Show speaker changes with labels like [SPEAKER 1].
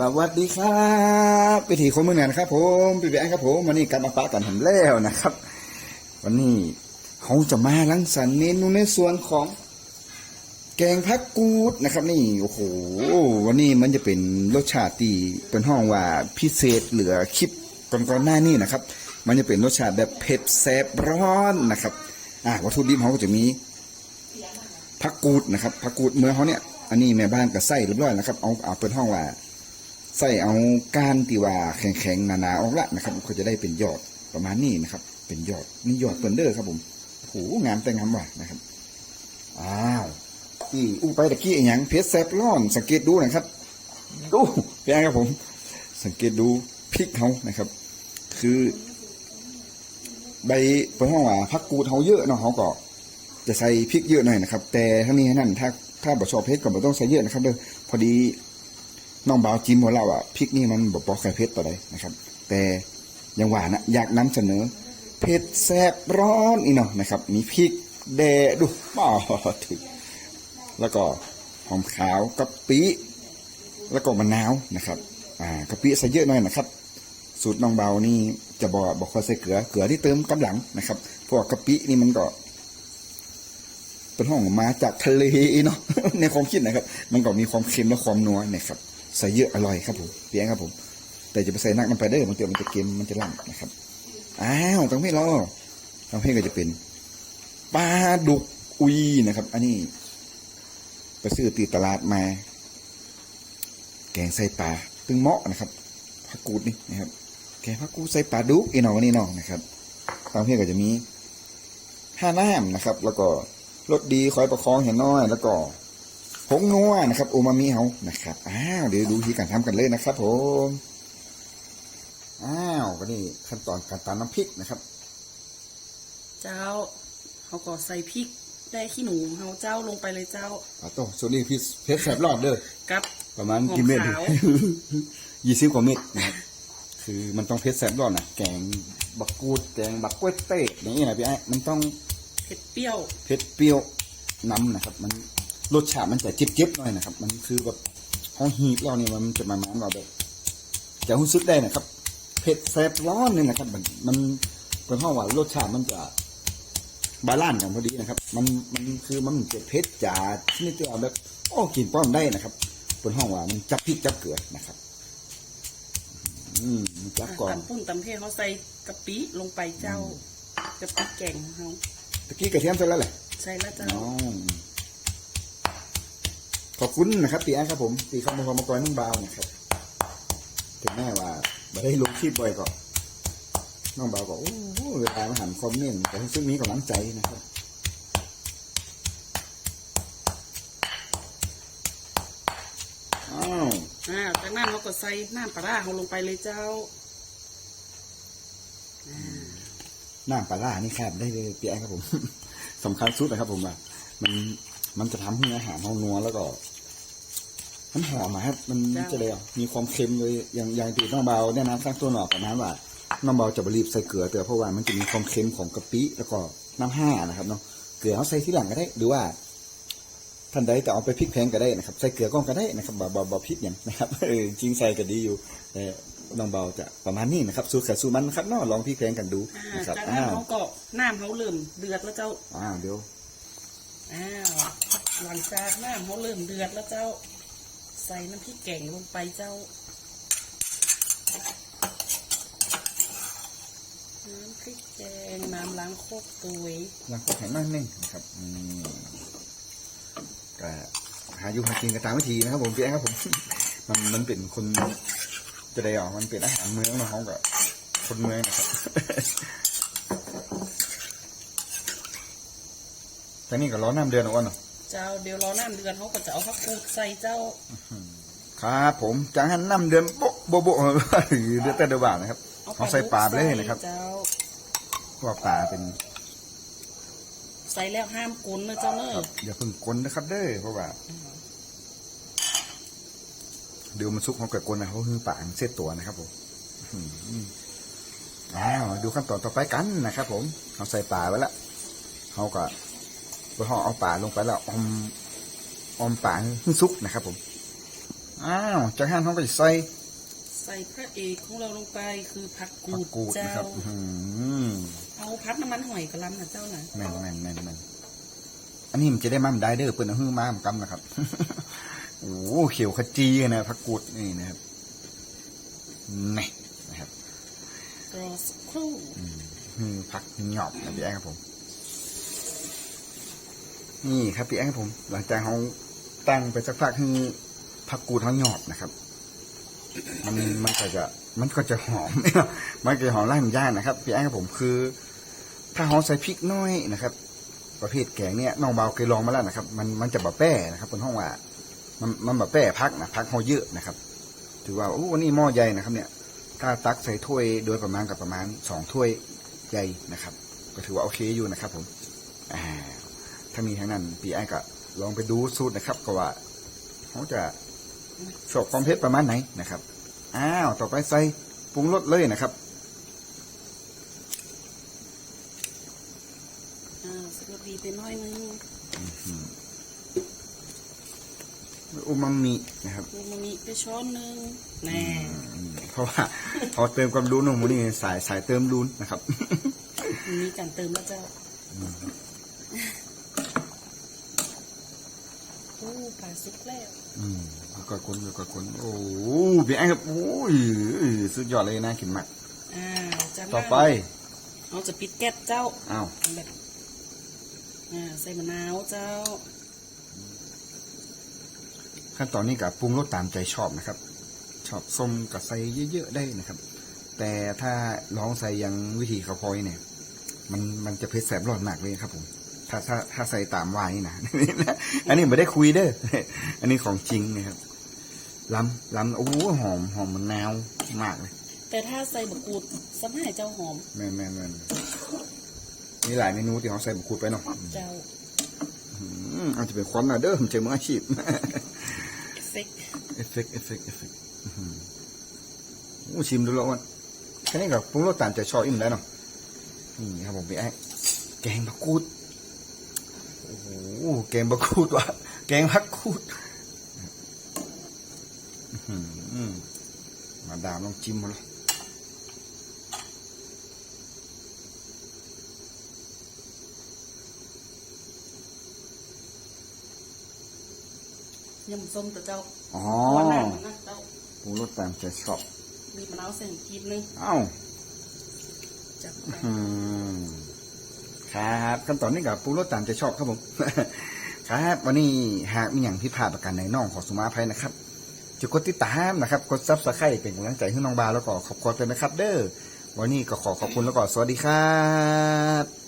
[SPEAKER 1] สวัสดีครับพิธีคนเมืองงานครับ ผมพี่แบงครับผมวันนี้กลับมาปะกันผมแล้วนะครับ วันนี้เขาจะมาลังสรรค์เมนูในส่วนของ แกงพักกูดนะครับ นี่โอ้โหวันนี้มันจะเป็นรสชาติที่เป็นห้องว่าพิเศษเหลือคลิปก่อนๆหน้านี้นะครับ มันจะเป็นรสชาติแบบเผ็ดแซ่บร้อนนะครับ อ่าวัตถุดิบเขาก็จะมีผักกูดนะครับผักกูดเมื่อเขาเนี่ยอันนี้แม่บ้านก็ใส่เรียบร้อยนะครับเอาเอาเป็นห้องว่า ใส่เอาก้านตีว่าแข็งๆหนาๆออกละนะครับก็จะได้เป็นยอดประมาณนี้นะครับ เป็นยอดนี่ยอดเปินเดอร์ครับผมโอ้โหงามแต่งามว่ะนะครับอ้าวนี่อู้ไปตะกี้อย่างเพชรแซบร้อน สังเกตดูนะครับ ดูเป็นไงครับผม สังเกตดูพริกเขานะครับ คือ ใบเป็นห้องว่าผักกูเขาเยอะเนาะเขาก็จะใส่พริกเยอะหน่อยนะครับ แต่ทั้งนี้ทั้งนั้นถ้าถ้าบ่ชอบเผ็ดก็บ่ต้องใส่เยอะนะครับเด้อพอดี น้องบ่าวจิ้มของเราอะพริกนี่มันบ่ปอกไข่เผ็ดต่อใดนะครับ แต่ยังหวานนะอยากนำเสนอเผ็ดแซ่บร้อนอีเนาะนะครับ มีพริกแดดูป้าถึงแล้วก็หอมขาวกะปิแล้วก็มะนาวนะครับอ่ากะปิใส่เยอะหน่อยนะครับ สูตรน้องเบานี่จะบอกบอกว่าใส่เกลือเกลือที่เติมกำลังนะครับเพราะว่ากะปินี่มันก็ เป็นห้องมาจากทะเลเนาะในความคิดนะครับ มันก็มีความเค็มและความนัวนะครับ ใส่เยอะอร่อยครับผมเพียงครับผม แต่จะไปใส่นักมันไปได้อมันเดี๋ยวมันจะเค็มมันจะล่ำนะครับอ้าวต้องไม่รอต้องให้ก็จะเป็นปลาดุกอุยนะครับ อันนี้ไปซื้อตีตลาดมา แกงใส่ปลาตึงเหมาะนะครับผักกูดนี่นะครับแกงผักกูดใส่ปลาดุกอีน้องนี่น้องนะครับตามเพื่อนก็จะมีห้าน้ำนะครับ แล้วก็รสดีคอยประคองเห็นน้อย แล้วก็ ผงนัวนะครับโอมามิเฮานะครับอ้าวเดี๋ยวดูวิธีการทำกันเลยนะครับผมอ้าวก็นี่ขั้นตอนการตำน้ำพริกนะครับ
[SPEAKER 2] เจ้าเขาก็ใส่พริกได้ขี้หนูเขาเจ้าลงไปเลยเจ้า
[SPEAKER 1] อ่าโต้ส่วนนี้พี่เพชรแสบรอดเด้อ
[SPEAKER 2] กับ
[SPEAKER 1] ประมาณ
[SPEAKER 2] หอม
[SPEAKER 1] กี่เม็ด
[SPEAKER 2] ขาว
[SPEAKER 1] ยี่สิบกว่าเม็ดนะครับคือมันต้องเพชรแสบรอดนะแกงบักกูดแกงบักกล้วยเต้อย่างนี้นะพี่ไอ้มันต้อง
[SPEAKER 2] เผ็ดเปรี้ยว
[SPEAKER 1] เผ็ดเปรี้ยวน้ำนะครับ มัน รสชาติมันจะเจ็บๆหน่อยนะครับ มันคือแบบห้องฮีทเราเนี่ยมันจะมามันเราแบบจะรู้สึกได้นะครับ เผ็ดแสบร้อนเนี่ยนะครับ มันมันเป็นห้องว่ารสชาติมันจะบาลานซ์กันพอดีนะครับ มันมันคือมันจะเผ็ดจ๋าที่นี่จะแบบโอ้กินป้อมได้นะครับเป็นห้องว่ามันจับพริกจับเกลือนะครับ อืมมันจับก่อน
[SPEAKER 2] ตำปุ่นตำเทศเขาใส่กะปิลงไปเจ้ากะปิแกงของเขา
[SPEAKER 1] ตะกี้กระเทียมเสร็จแล้วแหละ
[SPEAKER 2] ใส่แล้วเจ้า
[SPEAKER 1] อ๋อขอบคุณนะครับปีแอนครับผมปีเข้ามาพอมากรนุ่งบาวนะครับถึงแม้ว่าไม่ได้ลงคลิปบ่อยก็น้องบาวก็โอ้โหเวลามาหันคอมเมนต์แต่ซึ่งมีกำลังใจนะครับอ้าว
[SPEAKER 2] อ่าจากนั้นเขาก็ใส่น้ำปลาร้าเขาลงไปเลยเจ้า
[SPEAKER 1] น้ำปลาร้านี่แคบได้เลยปีแอนครับผมสำคัญสุดนะครับผมว่ามันมันจะทำให้อาหารเรานัวแล้วก็ มันหอมอะครับ มัน
[SPEAKER 2] จ้ะ
[SPEAKER 1] จะเลยอะมีความเค็มเลยอย่างอย่างที่น้องเบาแนะนำสร้างตัวหนอกกับน้ำว่าน้องเบาจะบรีบใส่เกลือเตือเพราะว่ามันจะมีความเค็มของกะปิแล้วก็น้ำห้านะครับเนาะเกลือเขาใส่ที่หลังก็ได้ หรือว่าท่านใดแต่เอาไปพริกแพงก็ได้นะครับ ใส่เกลือก้อนก็ได้นะครับบ่บ่บ่พริกอย่างนะครับ เออจริงใส่ก็ดีอยู่แต่น้องเบาจะประมาณนี้นะครับสูตรไข่สูตรมันนะครับเนาะลองพริกแพงกันดู
[SPEAKER 2] อ่า
[SPEAKER 1] นะครับ
[SPEAKER 2] จากนั้
[SPEAKER 1] อ้านว
[SPEAKER 2] เขาก็น้ำเขาเริ่มเดือดแล้วเจ้า
[SPEAKER 1] อ้าวเดี๋ยว
[SPEAKER 2] อ้าวหลังจากน้ำเขาเริ่มเดือดแล้วเจ้า ใส่น้ำพริกแกงลงไปเจ้า น้ำพริกแกงน้ำล้างโคกตุย
[SPEAKER 1] ล้างโคกแข็งมากนึงนะครับอืมก็หาอยู่หากินกันตามวิธีนะครับผมพี่แอนครับผม มันมันเป็นคนจะได้ออกมันเป็นอาหารเมืองนะเขากับคนเมืองนะครับแต่นี่ก็ร้อนน้ำเดือนเอาเนาะ
[SPEAKER 2] เจ้าเดี๋ยวรอน้ำเดือดเขาก็จะเอาผักกูดใส่เจ้า
[SPEAKER 1] ครับผมจังหันน้ำเดือนโบ๊ะโบ๊ะโบ๊ะเดือดแต่เดือดบาทนะครับเอาใส่ปลาไปเลยนะครับ
[SPEAKER 2] เจ้า
[SPEAKER 1] เพราะว่าปลาเป็น
[SPEAKER 2] ใส่แล้วห้ามกุนนะเจ้าเนอะ
[SPEAKER 1] ครับอย่าเพิ่งกลนนะครับ เด้อเพราะว่าเดี๋ยวมันซุกเขาเกิดกลนนะเขาคือปลาเส้นตัวนะครับผมอื้อหืออ้าวดูขั้นตอนต่อไปกันนะครับ ผม เอาใส่ปลาไว้แล้วเขาก็ ไปห่อเอาปลาลงไปแล้วอมอมปลาให้ซุกนะครับ ผม อ้าวจากห้างเขาไปใส่
[SPEAKER 2] ใส่พระเอกของเราลงไปคือผักกู
[SPEAKER 1] ผัก
[SPEAKER 2] ด
[SPEAKER 1] กูด
[SPEAKER 2] เจ้า
[SPEAKER 1] นะครับอื้อหือ
[SPEAKER 2] เอาพัดน้ำมันหอยกระลำนะเจ้านะ
[SPEAKER 1] แม่นแม่นแม่นแม่นอันนี้มันจะได้มั่มได้เด้อเปิ้นเอาหื้อมามกำนะครับ โอ้โหเขียวขจีนะผักกูดนี่นะครับนี่นะครับ
[SPEAKER 2] รอสักครู่
[SPEAKER 1] หือผักหยอบนะพี่แอ้ครับผม นี่ครับพี่แอ้ครับผม หลังจากเขาตั้งไปสักพักคือผักกูดเขาหยอบนะครับ มันมันก็จะมันก็จะหอม มันก็จะหอมไล่มันย่างนะครับพี่แอ้ครับผมคือ ถ้าเขาใส่พริกน้อยนะครับ ประเภทแกงเนี่ยน้องเบาเคยลองมาแล้วนะครับ มันมันจะบะแป้นะครับบนห้องว่า มันมันบะแป้พักนะพักเขาเยอะนะครับ ถือว่าโอ้วันนี้หม้อใหญ่นะครับ เนี่ย ถ้าตักใส่ถ้วยโดยประมาณกับประมาณสองถ้วยใหญ่นะครับ ก็ถือว่าโอเคอยู่นะครับ ผม อ่า ถ้ามีทั้งนั้นปีไอ้ก็ลองไปดูสูตรนะครับ ก็ว่าเขาจะชอบความเผ็ดประมาณไหนนะครับอ้าวต่อไปใส่ปรุงรสเลยนะครับ
[SPEAKER 2] อ่าสกดีไปหน้อยนึง
[SPEAKER 1] อูมามินะครับ
[SPEAKER 2] อูมามิไปช้อนหนึงแน่
[SPEAKER 1] อืมเพราะว่าพอเติมความรู้นมมันนี่สายสายเติมรู้นะครับ
[SPEAKER 2] มีการเติมแล้วเจ้า อ้ปลาสุกแล้ว
[SPEAKER 1] อืมกดคนกดคนโอ้โหพี่ไอ้ครับโอ้ยสุดยอดเลยนะขินมาก
[SPEAKER 2] อ่าจากนั้น
[SPEAKER 1] ต่อไป
[SPEAKER 2] เราจะปิดแก๊สเจ้า
[SPEAKER 1] อ้าว
[SPEAKER 2] แบบอ่าใส่มะนาวเจ้า
[SPEAKER 1] ขั้นตอนนี้กับปรุงรสตามใจชอบนะครับ ชอบส้มกับใส่เยอะๆได้นะครับ แต่ถ้าลองใส่อยังวิธีเขาวพอยเนี่ย มันมันจะเผ็ดแสบร้อนมากเลยครับผม ถ้าถ้าถ้าใส่ตามวายนี่นะอันนี้ไม่ได้คุยเด้ออันนี้ของจริงนะครับล้ำล้ำโอ้โหหอมหอมมันนาวมากเลย
[SPEAKER 2] แต่ถ้าใส่บะกรูดสัมให้เจ้าหอม
[SPEAKER 1] แม่นแม่นแม่นมีหลายเมนูที่เขาใส่บุกคูดไปเนาะ
[SPEAKER 2] เจ้า
[SPEAKER 1] อืมอาจจะเป็นควันนะเด้อผมเจอมืออาชีพ
[SPEAKER 2] เอฟเฟกต์
[SPEAKER 1] เอฟเฟกต์เอฟเฟกต์เอฟเฟกต์อื้อหือโอ้ชิมดูแล้วมันแค่นี้กับปรุงรสตามใจชอบอิ่มแล้วเนาะนี่ครับผมพี่ไอ้แกงบักกูดโอ้โหแกงบักกูดว่ะแกงบักกูดอื้อหือมาดามลองจิ้มมาเลย
[SPEAKER 2] ยำส้มตัวเจ้า
[SPEAKER 1] อ๋อ
[SPEAKER 2] หัวหน้ามันนะเจ้า
[SPEAKER 1] ปรุงรสตามใจชอบ
[SPEAKER 2] มีมะนาวใส่กีบนึง
[SPEAKER 1] เอ้า
[SPEAKER 2] จับ
[SPEAKER 1] อืม ครับขั้นตอนนี้กับปรุงรตามใจชอบครับผม ครับ วันนี้หากมีอย่างพิพลาดประการในน้องขอสุมาภัยนะครับจะกดติดตามนะครับ กดซับสไครต์เป็นกำลังใจให้น้องบาแล้วก็ขอบคุณเป็นนะครับ เด้อวันนี้ก็ขอขอบคุณแล้วก็สวัสดีครับ